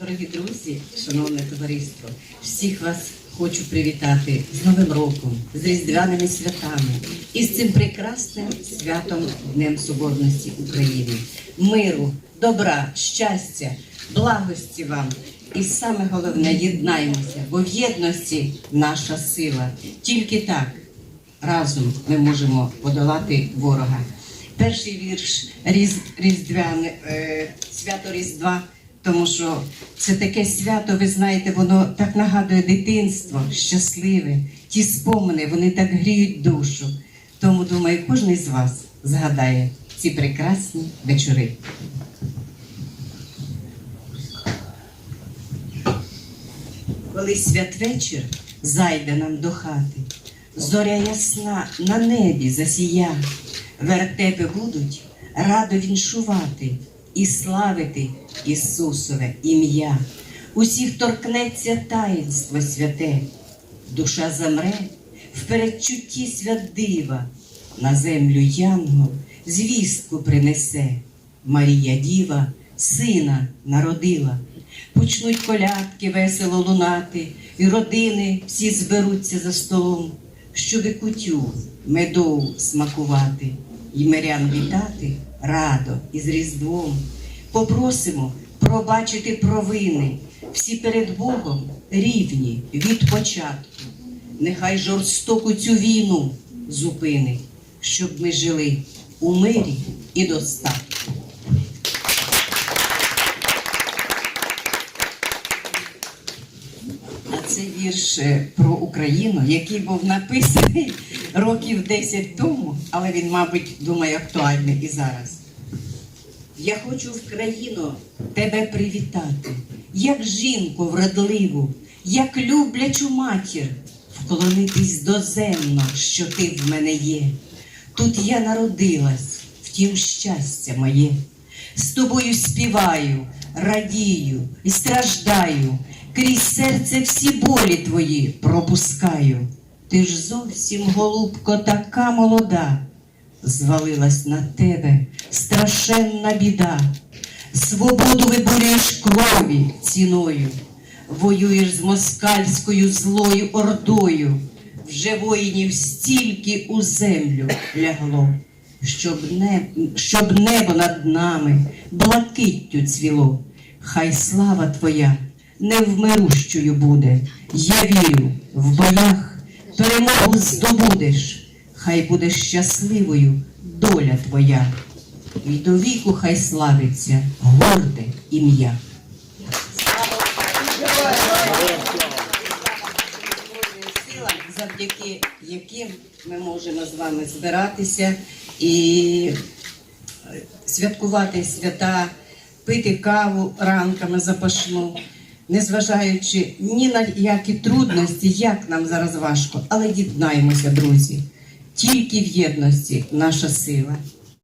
Дорогі друзі, шановне товариство, всіх вас хочу привітати з Новим роком, з Різдвяними святами і з цим прекрасним святом Днем Соборності України. Миру, добра, щастя, благості вам. І саме головне єднаймося, бо в єдності наша сила. Тільки так разом ми можемо подолати ворога. Перший вірш Різдвяне, е, свято Різдва, тому що це таке свято, ви знаєте, воно так нагадує дитинство, щасливе, ті спомини, вони так гріють душу. Тому думаю, кожен з вас згадає ці прекрасні вечори. Коли святвечір зайде нам до хати, зоря ясна на небі засія, вертепи будуть радо віншувати і славити Ісусове ім'я. Усіх торкнеться таїнство святе, душа замре в передчутті свят дива, на землю янгол звістку принесе. Марія Діва сина народила. Почнуть колядки весело лунати, і родини всі зберуться за столом, щоби кутю медову смакувати, і мирян вітати радо і з Різдвом. Попросимо пробачити провини, всі перед Богом рівні від початку. Нехай жорстоку цю війну зупинить, щоб ми жили у мирі і достатку. А це вірш е, про Україну, який був написаний років 10 тому, але він, мабуть, думаю, актуальний і зараз. Я хочу в країну тебе привітати, як жінку вродливу, як люблячу матір, вклонитись доземно, що ти в мене є. Тут я народилась, втім щастя моє. З тобою співаю, радію і страждаю, крізь серце всі болі твої пропускаю. Ти ж зовсім, голубко, така молода, звалилась на тебе страшенна біда. Свободу виборюєш крові ціною, воюєш з москальською злою ордою. Вже воїнів стільки у землю лягло, щоб, не, щоб небо над нами блакиттю цвіло. Хай слава твоя невмирущою буде. Я вірю, в боях перемогу здобудеш. Хай буде щасливою доля твоя. І до віку хай славиться горде ім'я. завдяки яким ми можемо з вами збиратися і е, святкувати свята, пити каву ранками запашну, незважаючи ні на які трудності, як нам зараз важко, але єднаємося, друзі. Тільки в єдності наша сила.